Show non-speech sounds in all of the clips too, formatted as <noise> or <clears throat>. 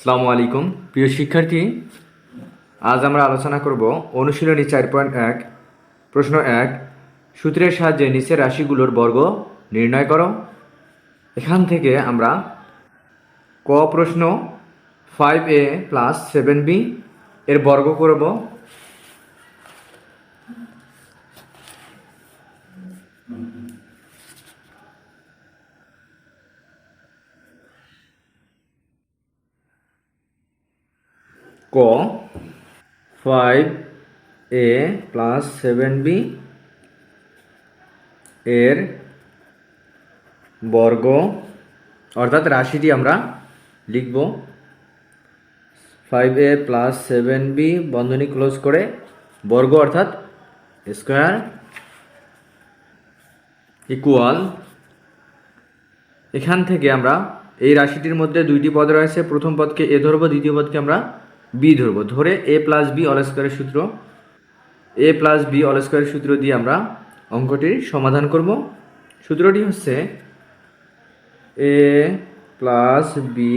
আসসালামু আলাইকুম। প্রিয় শিক্ষার্থী, আজ আমরা আলোচনা করব অনুশীলনী চার পয়েন্ট এক, প্রশ্ন এক, সূত্রের সাহায্যে নিচের রাশিগুলোর বর্গ নির্ণয় করো। এখান থেকে আমরা ক প্রশ্ন five A plus seven B এর বর্গ করব। ক five A plus seven B এর বর্গ, অর্থাৎ রাশিটি আমরা লিখব। Five A plus seven B বন্ধনী ক্লোজ করে বর্গ, অর্থাৎ স্কোয়ার ইকুয়াল এখান থেকে আমরা এই রাশিটির মধ্যে দুইটি পদ রয়েছে। প্রথম পদকে এ ধরবো, দ্বিতীয় পদকে আমরা বি ধরবো। ধরে এ প্লাস বি অল স্কোয়ারের সূত্র এ প্লাস বি অল স্কোয়ারের সূত্র দিয়ে আমরা অঙ্কটির সমাধান করব। সূত্রটি হচ্ছে A plus B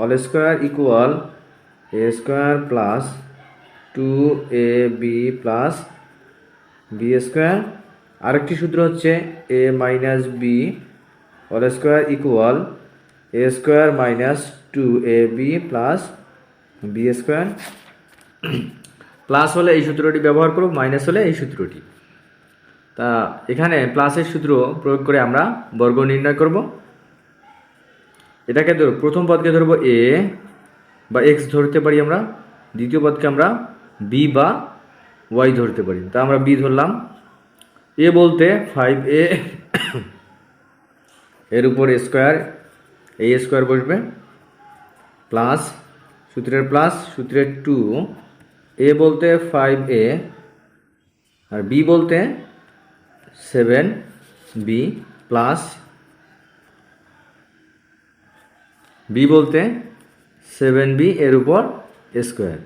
all square equal A square plus two A B plus B square আরেকটি সূত্র হচ্ছে A minus B all square equal A square minus two A B plus B square plus হলে এই সূত্রটি ব্যবহার করব minus হলে এই সূত্রটি। তা এখানে প্লাসের সূত্র প্রয়োগ করে আমরা বর্গ নির্ণয় করব। এটাকে ধরো, প্রথম পদকে ধরবো এ বা এক্স ধরতে পারি আমরা, দ্বিতীয় পদকে আমরা বি বা ওয়াই ধরতে পারি। তা আমরা বি ধরলাম। এ বলতে ফাইভ এ এর উপর স্কোয়ার এই স্কোয়ার বসবে প্লাস সূত্রের প্লাস, সূত্রের টু। এ বলতে ফাইভ এ আর বি বলতে সেভেন বি প্লাস বি বলতে সেভেন বি এর উপর স্কোয়ার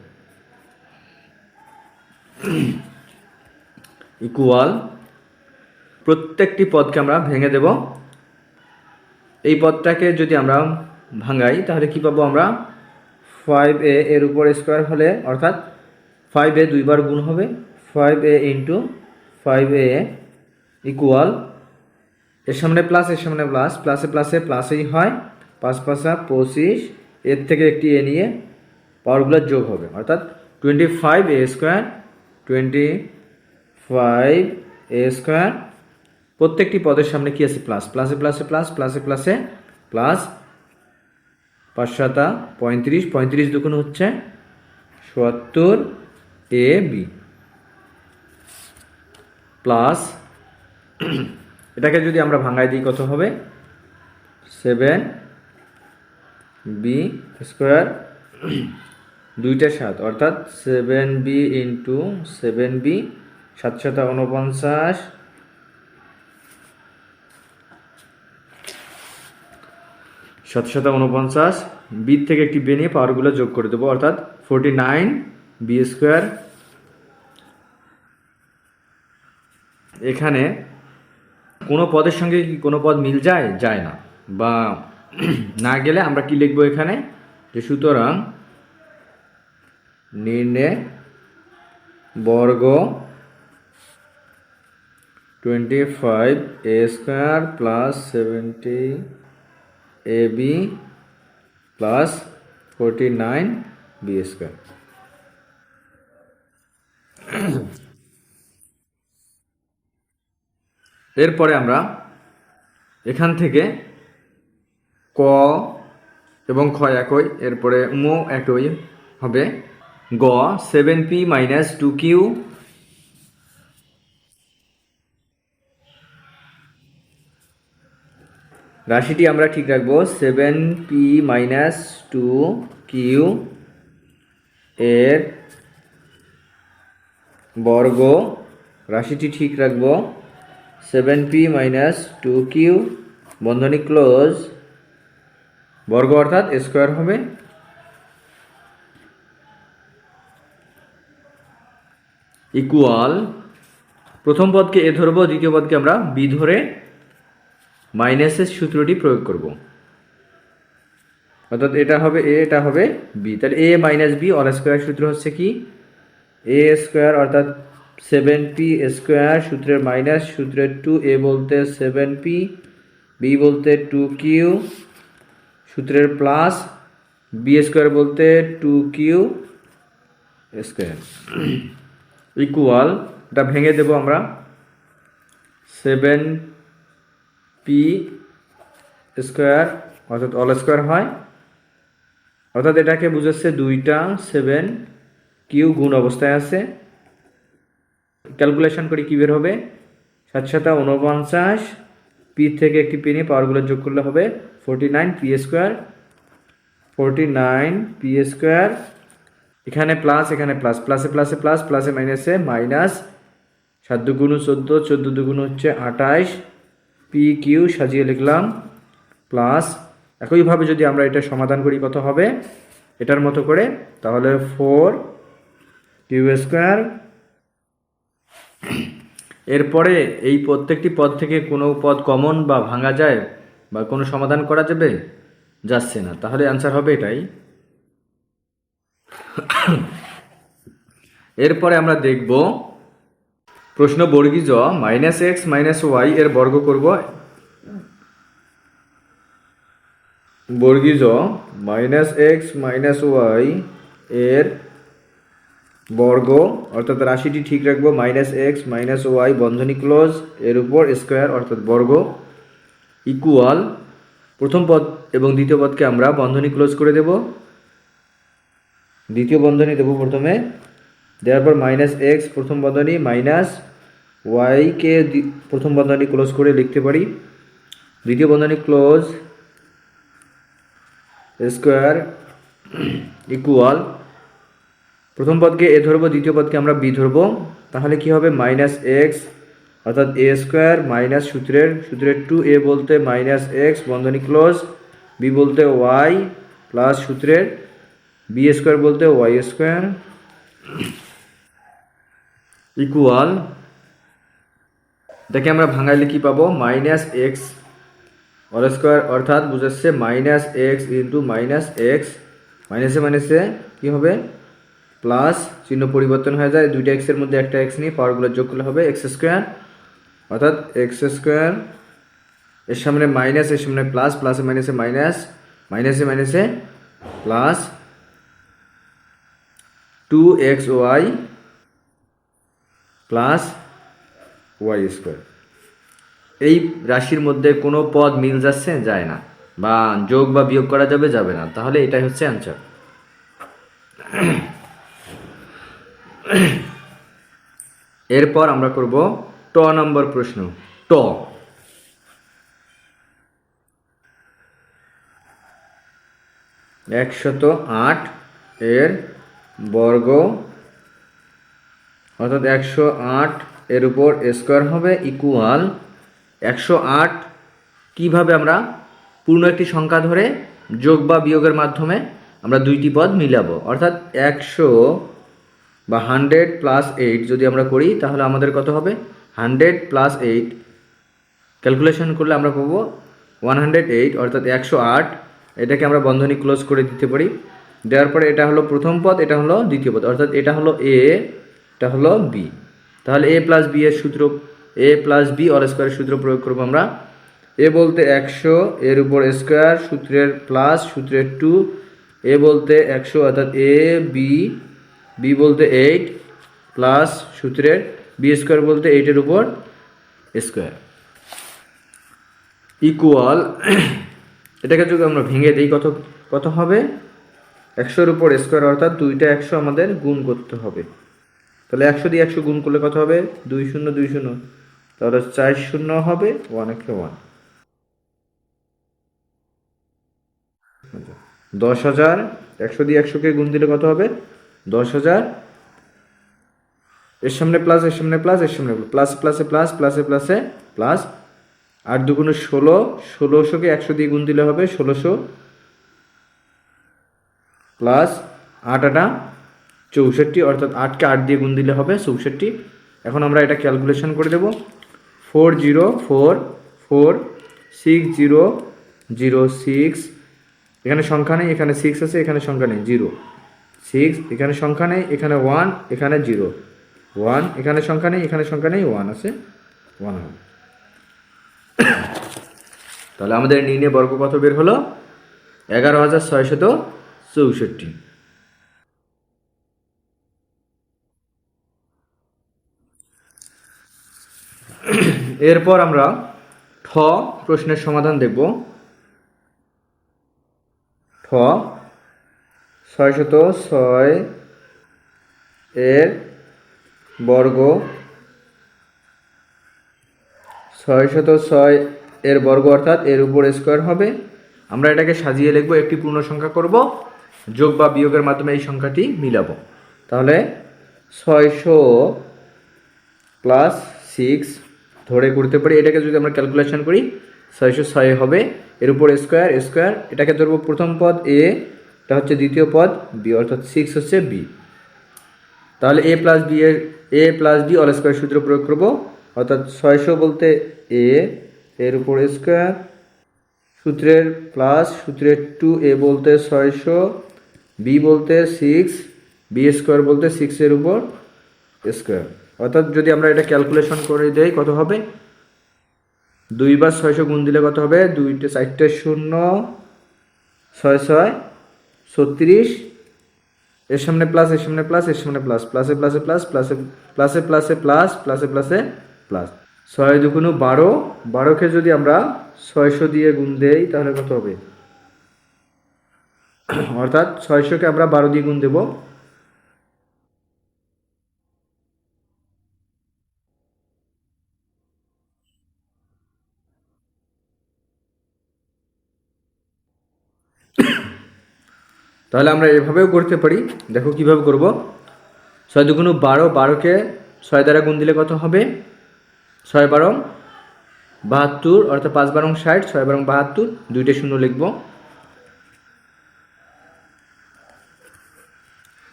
ইকুয়াল প্রত্যেকটি পদকে আমরা ভেঙে দেব। এই পদটাকে যদি আমরা ভাঙাই, তাহলে কি পাবো আমরা? ফাইভ এ এর উপর স্কোয়ার হলে, অর্থাৎ ফাইভ এ দুইবার গুণ হবে five A into five A equal এর সামনে প্লাস এর সামনে প্লাস প্লাসে প্লাসে প্লাসেই হয়, পাঁচ পাঁচা পঁচিশ, এর থেকে একটি এ নিয়ে পাওয়ারগুলোর যোগ হবে, অর্থাৎ twenty five A square twenty five A square প্রত্যেকটি পদের সামনে কি আছে? প্লাস প্লাসে প্লাসে প্লাস প্লাসে প্লাসে প্লাস পাঁচ সাতা পঁয়ত্রিশ পঁয়ত্রিশ দুগুণ হচ্ছে সত্তর এ বি। প্লাস, এটাকে যদি আমরা ভাঙাই দিই কত হবে? সেভেন বি স্কোয়ার দুইটা সাত, অর্থাৎ seven B into seven B সাতশত উনপঞ্চাশ সাতশত উনপঞ্চাশ বি থেকে একটি বে নিয়ে পাওয়ারগুলো যোগ করে দেবো, অর্থাৎ ফোরটি নাইন বি স্কোয়ার এখানে কোনো পদের সঙ্গে কি কোনো পদ মিল যায়? যায় না। বা না গেলে আমরা কি লিখব এখানে? যে সুতরাং নির্ণয় বর্গ twenty five A square plus seventy A B plus forty nine B square এরপরে আমরা এখান থেকে ক এবং খ একই, এরপরে মো একই হবে গ seven P minus two Q রাশিটি আমরা ঠিক রাখব seven P minus two Q এর বর্গ। রাশিটি ঠিক রাখব seven P minus two Q বন্ধনী ক্লোজ বর্গ অর্থাৎ স্কোয়ার হবে। ইকুয়াল প্রথম পদকে এ ধরবো, দ্বিতীয় পদকে আমরা বি ধরে মাইনাসের সূত্রটি প্রয়োগ করব। অর্থাৎ এটা হবে এ এটা হবে বি তাহলে A minus B all square সূত্র হচ্ছে কি? এ স্কোয়ার অর্থাৎ সেভেন পি স্কোয়ার সূত্রের মাইনাস সূত্রের টু এ বলতে সেভেন পি বি বলতে টু কিউ সূত্রের প্লাস বি স্কোয়ার বলতে টু কিউ স্কোয়ার ইকুয়াল এটা ভেঙে দেবো আমরা। সেভেন পি স্কোয়ার অর্থাৎ অল স্কোয়ার হয়। অর্থাৎ এটাকে বুঝাচ্ছে দুইটা সেভেন কিউ গুণ অবস্থায় আছে। ক্যালকুলেশন করি কী বের হবে? সাত সাতা উনপঞ্চাশ পি থেকে একটি পি নিয়ে পাওয়ারগুলো যোগ করলে হবে forty nine P square forty nine P square এখানে প্লাস এখানে প্লাস প্লাসে প্লাসে প্লাস প্লাসে মাইনাসে মাইনাস সাত দুগুণ চোদ্দ চোদ্দ দুগুণ হচ্ছে আঠাইশ পি কিউ সাজিয়ে লিখলাম প্লাস একইভাবে যদি আমরা এটা সমাধান করি কত হবে? এটার মতো করে, তাহলে ফোর কিউ স্কোয়ার এরপরে এই প্রত্যেকটি পদ থেকে কোনো পদ কমন বা ভাঙা যায় বা কোনো সমাধান করা যাবে? যাচ্ছে না। তাহলে অ্যান্সার হবে এটাই। এরপরে আমরা দেখব প্রশ্ন বর্গীজ মাইনাস এক্স মাইনাস ওয়াই এর বর্গ করব। বর্গীজ মাইনাস এক্স মাইনাস ওয়াই এর বর্গ, অর্থাৎ রাশিটি ঠিক রাখব মাইনাস এক্স মাইনাস ওয়াই বন্ধনী ক্লোজ এর উপর স্কোয়ার অর্থাৎ বর্গ ইকুয়াল প্রথম পদ এবং দ্বিতীয় পদকে আমরা বন্ধনী ক্লোজ করে দেব। দ্বিতীয় বন্ধনী দেব প্রথমে। দেওয়ার পর মাইনাস এক্স প্রথম বন্ধনী মাইনাস ওয়াইকে প্রথম বন্ধনী ক্লোজ করে লিখতে পারি। দ্বিতীয় বন্ধনী ক্লোজ স্কোয়ার ইকুয়াল প্রথম পদকে এ ধরবো, দ্বিতীয় পদকে আমরা বি ধরবো। তাহলে কি হবে? মাইনাস এক্স অর্থাৎ এ স্কোয়ার মাইনাস সূত্রের সূত্রের টু এ বলতে মাইনাস এক্স বন্ধনী ক্লোজ বি বলতে ওয়াই প্লাস সূত্রের বি স্কোয়ার বলতে ওয়াই স্কোয়ার ইকুয়াল এটাকে আমরা ভাঙাইলে কি পাবো? মাইনাস এক্স অল স্কোয়ার অর্থাৎ বুঝাচ্ছে minus X into minus X মাইনাসে মাইনাসে কী হবে? প্লাস চিহ্ন পরিবর্তন হয়ে যায়, দুইটা এক্সের মধ্যে একটা এক্স নিয়ে পাওয়ারগুলো যোগ করলে হবে এক্স স্কোয়ার অর্থাৎ এক্স স্কোয়ার এর সামনে মাইনাস এর সামনে প্লাস প্লাসে মাইনাসে মাইনাস মাইনাসে মাইনাসে plus two X Y Y square. এই রাশির মধ্যে কোনো পদ মিল যাচ্ছে যায় না। বা যোগ বা বিয়োগ করা যাবে যাবে না। তাহলে এটাই হচ্ছে অ্যান্সার এরপর আমরা করব ট নম্বর প্রশ্ন। ট। একশত আট এর বর্গ অর্থাৎ একশো আট এর উপর স্কোয়ার হবে ইকুয়াল একশো আট কীভাবে আমরা পূর্ণ একটি সংখ্যা ধরে যোগ বা বিয়োগের মাধ্যমে আমরা দুইটি পদ মিলাবো? অর্থাৎ একশো বা হান্ড্রেড প্লাস এইট যদি আমরা করি, তাহলে আমাদের কত হবে? হান্ড্রেড প্লাস এইট ক্যালকুলেশন করলে আমরা পাবো ওয়ান হান্ড্রেড এইট অর্থাৎ একশো আট। এটাকে আমরা বন্ধনী ক্লোজ করে দিতে পারি। দেওয়ার পরে এটা হলো প্রথম পদ, এটা হলো দ্বিতীয় পদ। অর্থাৎ এটা হলো এ এটা হলো বি তাহলে এ প্লাস বি এর সূত্র এ প্লাস বি অল স্কোয়ারের সূত্র প্রয়োগ করব আমরা। এ বলতে একশো, এর উপর স্কোয়ার সূত্রের প্লাস সূত্রের টু এ বলতে একশো, অর্থাৎ এ বি বি বলতে এইট প্লাস সূত্রের বি স্কোয়ার বলতে এইটের উপর স্কোয়ার ইকুয়াল এটাকে যদি আমরা ভেঙে দিই, কত কত হবে? একশোর উপর স্কোয়ার অর্থাৎ দুইটা একশো আমাদের গুণ করতে হবে। তাহলে একশো দিয়ে একশো গুণ করলে কত হবে? দুই শূন্য দুই শূন্য। তাহলে চার শূন্য হবে ওয়ান একে ওয়ান দশ হাজার একশো দিয়ে একশোকে গুণ দিলে কত হবে? দশ হাজার। এর সামনে প্লাস এর সামনে প্লাস এর সামনে প্লাস প্লাসে প্লাস প্লাসে প্লাসে প্লাস আট দুগুণ ষোলো ষোলোশোকে একশো দিয়ে গুণ দিলে হবে ষোলোশো। প্লাস আট আটা। চৌষট্টি অর্থাৎ আটকে আট দিয়ে গুণ দিলে হবে চৌষট্টি। এখন আমরা এটা ক্যালকুলেশন করে দেব। Four zero four four six zero zero six এখানে সংখ্যা নেই, এখানে সিক্স আছে, এখানে সংখ্যা নেই জিরো সিক্স এখানে সংখ্যা নেই, এখানে ওয়ান এখানে জিরো ওয়ান এখানে সংখ্যা নেই, এখানে সংখ্যা নেই ওয়ান আছে ওয়ান হবে। তাহলে আমাদের নির্ণয় বর্গ কত বের হলো এগারো হাজার ছয়শত চৌষট্টি। এরপর আমরা ঠ প্রশ্নের সমাধান দেখব। ঠ ছয়শত ছয় এর বর্গ। ছয়শত ছয় এর বর্গ অর্থাৎ এর উপর স্কোয়ার হবে। আমরা এটাকে সাজিয়ে লিখব, একটি পূর্ণ সংখ্যা করব, যোগ বা বিয়োগের মাধ্যমে এই সংখ্যাটি মিলাবো। তাহলে ছয়শো প্লাস সিক্স ধরে করতে পারি, এটাকে যদি আমরা ক্যালকুলেশন করি, ছয়শো ছয় হবে, এর উপর স্কোয়ার স্কোয়ার এটাকে ধরবো প্রথম পদ এ এটা হচ্ছে দ্বিতীয় পদ বি অর্থাৎ সিক্স হচ্ছে বি তাহলে এ প্লাস বি এর A plus B all square সূত্র প্রয়োগ করব, অর্থাৎ ছয়শো বলতে এ এর উপর স্কোয়ার সূত্রের প্লাস সূত্রের টু এ বলতে ছয়শো বি বলতে সিক্স বি স্কোয়ার বলতে সিক্সের উপর স্কোয়ার অর্থাৎ যদি আমরা এটা ক্যালকুলেশন করে দেই, কত হবে? দুইবার ছয়শো গুণ দিলে কত হবে? দুইটা চারটে শূন্য, ছয় ছয়, ছত্রিশ। এর সামনে প্লাস এর সামনে প্লাস এর সামনে প্লাস প্লাসে প্লাসে প্লাস প্লাসে প্লাসে প্লাসে প্লাস প্লাসে প্লাসে প্লাস ছয় দুগুণ বারো, বারোকে যদি আমরা ছয়শো দিয়ে গুণ দেই, তাহলে কত হবে? অর্থাৎ ছয়শোকে আমরা বারো দিয়ে গুণ দেবো। তাহলে আমরা এভাবেও করতে পারি। দেখো কীভাবে করব। ছয় দুগুণ বারো, বারোকে ছয় দ্বারা গুণ দিলে কত হবে? ছয় বারো বাহাত্তর, অর্থাৎ পাঁচ বারং ষাট, ছয় বারং বাহাত্তর, দুইটা শূন্য লিখব।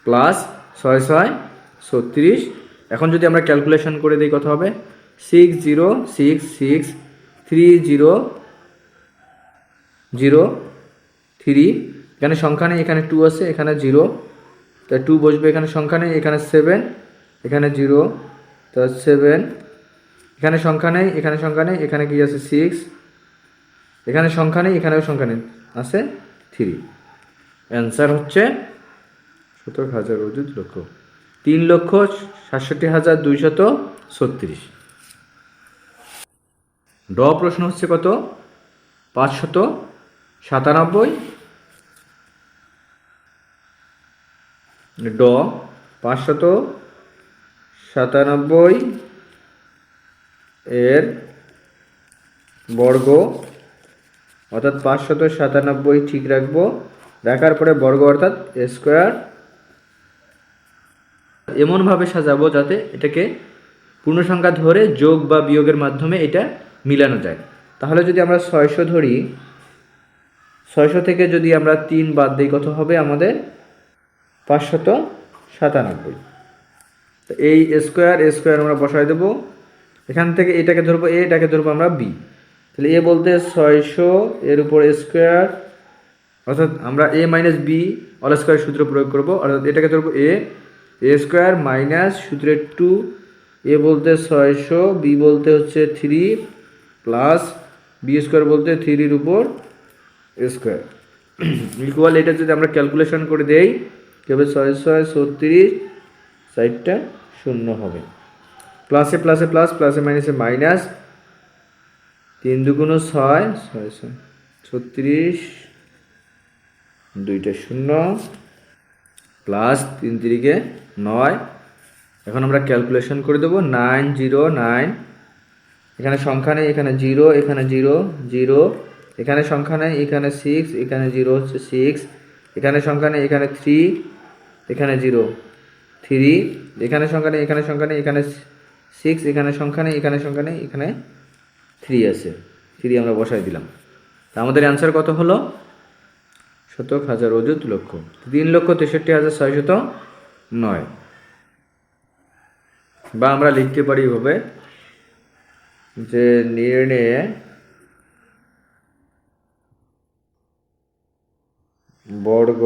প্লাস ছয় ছয়, ছত্রিশ। এখন যদি আমরা ক্যালকুলেশন করে দিই কত হবে? Six zero, six six, three zero zero, three. এখানে সংখ্যা নেই, এখানে টু আছে, এখানে জিরো তা টু বসবে এখানে সংখ্যা নেই, এখানে সেভেন এখানে জিরো তা সেভেন এখানে সংখ্যা নেই, এখানে সংখ্যা নেই, এখানে কি আছে সিক্স এখানে সংখ্যা নেই, এখানেও সংখ্যা নেই, আছে থ্রি অ্যান্সার হচ্ছে সতেরো হাজার অযুত লক্ষ। তিন লক্ষ সাতষট্টি হাজার দুইশত ছত্রিশ। ড প্রশ্ন হচ্ছে কত? পাঁচশত সাতানব্বই ড, পাঁচশত সাতানব্বই এর বর্গ, অর্থাৎ পাঁচশত সাতানব্বই ঠিক রাখব। রাখার পরে বর্গ অর্থাৎ স্কোয়ার এমনভাবে সাজাবো যাতে এটাকে পূর্ণ সংখ্যা ধরে যোগ বা বিয়োগের মাধ্যমে এটা মিলানো যায়। তাহলে যদি আমরা ছয়শো ধরি, ছয়শো থেকে যদি আমরা তিন বাদ দিই, কত হবে আমাদের পাঁচশত সাতানব্বই। তো এই স্কোয়ার স্কোয়ার আমরা বসাই দেবো। এখান থেকে এটাকে ধরবো এ, এটাকে ধরবো আমরা বি। তাহলে এ বলতে ছয়শো, এর উপর স্কোয়ার, অর্থাৎ আমরা A minus B, all square সূত্র প্রয়োগ করব। অর্থাৎ এটাকে ধরবো এ এ স্কোয়ার মাইনাস সূত্রের টু, এ বলতে ছয়শো, বি বলতে হচ্ছে থ্রি, প্লাস বি স্কোয়ার বলতে থ্রির উপর স্কোয়ার। <clears throat> ইকুয়াল এটা যদি আমরা ক্যালকুলেশন করে দেই তবে ছয় ছয়, ছত্রিশ সাইডটা শূন্য হবে। প্লাসে প্লাসে প্লাস প্লাসে মাইনাসে মাইনাস তিন দুগুণ ছয় ছয় ছয়, ছত্রিশ, দুইটা শূন্য প্লাস তিন তিরিকে নয়। এখন আমরা ক্যালকুলেশন করে দেবো নাইন জিরো নাইন এখানে সংখ্যা নেই, এখানে জিরো এখানে জিরো জিরো এখানে সংখ্যা নেই, এখানে সিক্স এখানে জিরো হচ্ছে সিক্স এখানে সংখ্যা নেই, এখানে থ্রি এখানে জিরো থ্রি এখানে সংখ্যা নেই, এখানে সংখ্যা নেই, এখানে সিক্স এখানে সংখ্যা নেই, এখানে সংখ্যা নেই, এখানে থ্রি আছে। থ্রি আমরা বসাই দিলাম। তা আমাদের অ্যান্সার কত হলো? শতক হাজার অযুত লক্ষ। তিন লক্ষ তেষট্টি হাজার ছয়শত নয়। বা আমরা লিখতে পারি এভাবে যে নির্ণয়ে বর্গ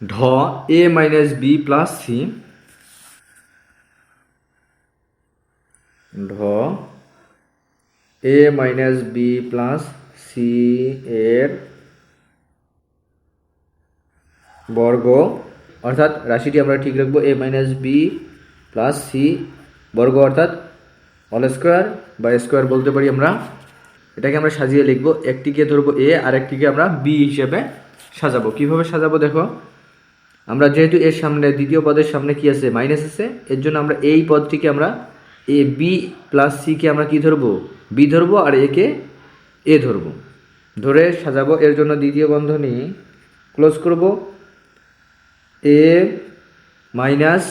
ঢ A minus B plus C ঢ A minus B plus C এর বর্গ, অর্থাৎ রাশিটি আমরা ঠিক রাখব A minus B plus C বর্গ অর্থাৎ অল স্কোয়ার বা স্কোয়ার বলতে পারি আমরা। এটাকে আমরা সাজিয়ে লিখব, একটিকে ধরবো এ আর একটিকে আমরা বি হিসেবে সাজাবো। কীভাবে সাজাবো দেখো? আমরা যেহেতু এর সামনে, দ্বিতীয় পদের সামনে কি আছে? মাইনাস আছে। এর জন্য আমরা এই পদটিকে আমরা এ বি প্লাস সিকে আমরা কি ধরবো? বি ধরবো আর একে এ ধরবো। ধরে সাজাবো। এর জন্য দ্বিতীয় বন্ধনী ক্লোজ করব। এ মাইনাস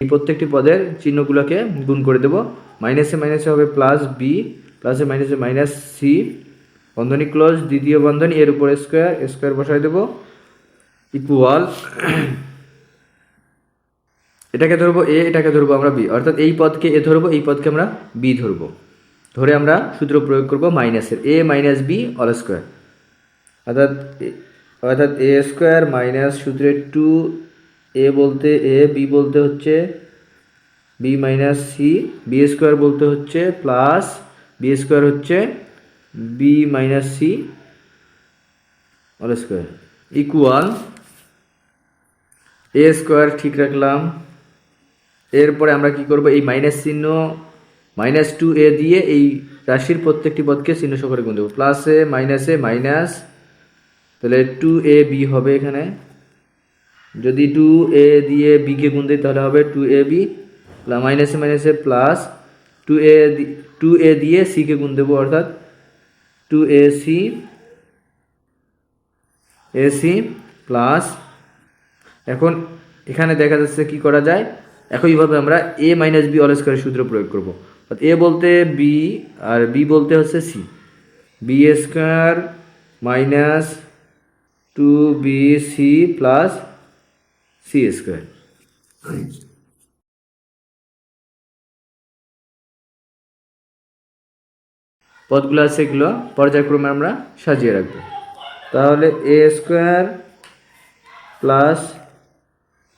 এই প্রত্যেকটি পদের চিহ্নগুলোকে গুণ করে দেব। মাইনাসে মাইনাসে হবে প্লাস বি প্লাসে মাইনাসে মাইনাস সি বন্ধনী ক্লোজ দ্বিতীয় বন্ধনী এর উপর স্কোয়ার স্কোয়ার বসাই দেবো। ইকুয়াল এটাকে ধরবো এ, এটাকে ধরবো আমরা বি। অর্থাৎ এই পদকে এ ধরবো, এই পদকে আমরা বি ধরবো। ধরে আমরা সূত্র প্রয়োগ করব মাইনাসের। A minus B all square. অর্থাৎ অর্থাৎ এ স্কোয়ার মাইনাস সূত্রে টু এ বলতে এ, বি বলতে হচ্ছে B minus C. B square বলতে হচ্ছে প্লাস বি স্কোয়ার হচ্ছে B minus C all square. Equal A square ঠিক রাখলাম। এরপরে আমরা কি করব? এই মাইনাস চিহ্ন মাইনাস টু এ দিয়ে এই রাশির প্রত্যেকটি পদকে চিহ্ন সহকারে গুণ দেবো। প্লাসে মাইনাসে মাইনাস তাহলে টু এ বি হবে এখানে। যদি টু এ দিয়ে বিকে গুণ দিই তাহলে হবে টু এ বি মাইনাসে মাইনাসে plus two A two A দিয়ে সিকে গুণ দেবো, অর্থাৎ two A C AC plus এখন এখানে দেখা যাচ্ছে কি করা যায়? একইভাবে আমরা এ মাইনাস বি অল স্কোয়ারের সূত্র প্রয়োগ করব। এ বলতে বি আর বি বলতে হচ্ছে C B square minus two B C plus C square পদগুলো আছে এগুলো, পর্যায়ক্রমে আমরা সাজিয়ে রাখব। তাহলে A square plus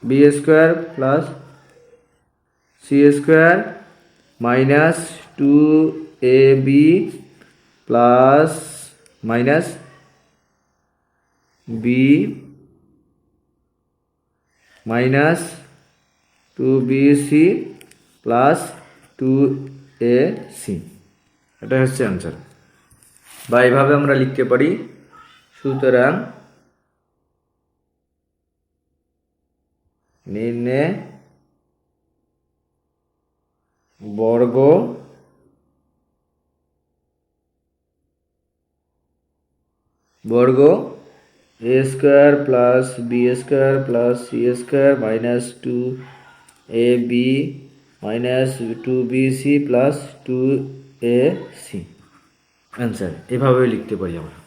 B square plus C square minus two A B plus minus B minus two B C plus two A C এটা হচ্ছে অ্যান্সার বা এভাবে আমরা লিখতে পারি। সুতরাং নিম্নে বর্গ বর্গ A square plus B square plus C square minus two A B minus two B C plus two A C. Answer, এভাবে লিখতে পারি আমরা।